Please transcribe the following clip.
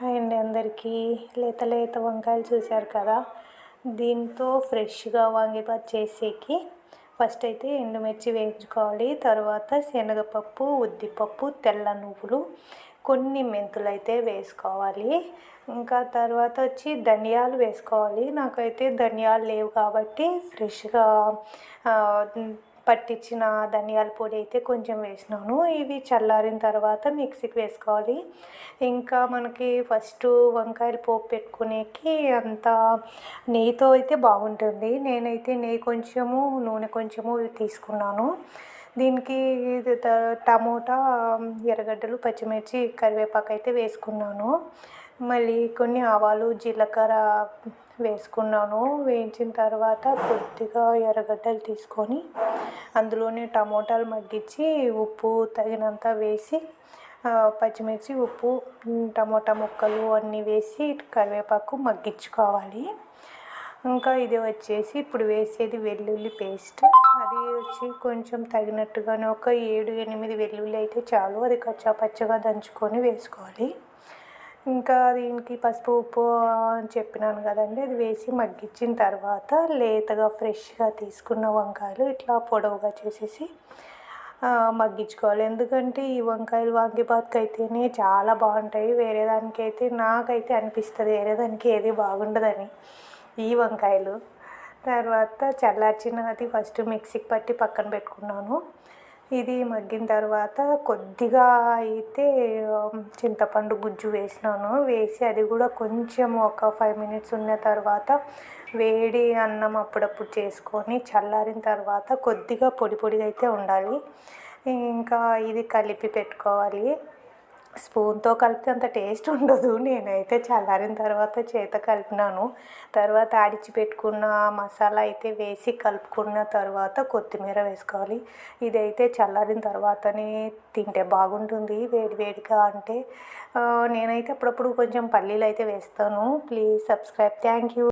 Hi అండి అందరికీ. లేత లేత వంకాయలు చూశారు కదా? దీంతో ఫ్రెష్గా వాంగిబాత్ చేసేకి ఫస్ట్ అయితే ఎండుమిర్చి వేయించుకోవాలి. తర్వాత శనగపప్పు ఉద్దిపప్పు తెల్ల నువ్వులు కొన్ని మెంతులు అయితే వేసుకోవాలి. ఇంకా తర్వాత వచ్చి ధనియాలు వేసుకోవాలి. నాకైతే ధనియాలు లేవు కాబట్టి ఫ్రెష్గా పట్టించిన ధనియాల పొడి అయితే కొంచెం వేసినాను. ఇవి చల్లారిన తర్వాత మిక్సీకి వేసుకోవాలి. ఇంకా మనకి ఫస్ట్ వంకాయలు పోపు పెట్టుకునేకి అంత నెయ్యితో అయితే బాగుంటుంది. నేనైతే నెయ్యి కొంచెము నూనె కొంచెము తీసుకున్నాను. దీనికి టమోటా ఎర్రగడ్డలు పచ్చిమిర్చి కరివేపాకు అయితే వేసుకున్నాను. మళ్ళీ కొన్ని ఆవాలు జీలకర్ర వేసుకున్నాను. వేయించిన తర్వాత కొద్దిగా ఎర్రగడ్డలు తీసుకొని అందులోనే టమోటాలు మగ్గించి ఉప్పు తగినంత వేసి పచ్చిమిర్చి ఉప్పు టమోటా ముక్కలు అన్నీ వేసి కరివేపాకు మగ్గించుకోవాలి. ఇంకా ఇది వచ్చేసి ఇప్పుడు వేసేది వెల్లుల్లి పేస్ట్. అది వచ్చి కొంచెం తగినట్టుగానే ఒక ఏడు ఎనిమిది వెల్లుల్లి అయితే చాలు. అది కచ్చా పచ్చగా దంచుకొని వేసుకోవాలి. ఇంకా దీనికి పసుపు ఉప్పు అని చెప్పినాను కదండి. అది వేసి మగ్గించిన తర్వాత లేతగా ఫ్రెష్గా తీసుకున్న వంకాయలు ఇట్లా పొడవుగా చేసేసి మగ్గించుకోవాలి. ఎందుకంటే ఈ వంకాయలు వాంగిబాత్కి అయితేనే చాలా బాగుంటాయి. వేరే దానికైతే నాకైతే అనిపిస్తుంది. వేరే దానికి ఏది బాగుండదని. ఈ వంకాయలు. తర్వాత చల్లార్చినది ఫస్ట్ మిక్సీకి పట్టి పక్కన పెట్టుకున్నాను. ఇది మగ్గిన తర్వాత కొద్దిగా అయితే చింతపండు గుజ్జు వేసినాను. వేసి అది కూడా కొంచెం ఒక ఫైవ్ మినిట్స్ ఉన్న తర్వాత వేడి అన్నం అప్పుడప్పుడు చేసుకొని చల్లారిన తర్వాత కొద్దిగా పొడి పొడిగా అయితే ఉండాలి. ఇంకా ఇది కలిపి పెట్టుకోవాలి. స్పూన్తో కలిపితే అంత టేస్ట్ ఉండదు. నేనైతే చల్లారిన తర్వాత చేత కలిపినాను. తర్వాత ఆడిచి పెట్టుకున్న మసాలా అయితే వేసి కలుపుకున్న తర్వాత కొత్తిమీర వేసుకోవాలి. ఇదైతే చల్లారిన తర్వాతనే తింటే బాగుంటుంది. వేడివేడిగా అంటే నేనైతే అప్పుడప్పుడు కొంచెం పల్లీలు అయితే వేస్తాను. Please subscribe. Thank you.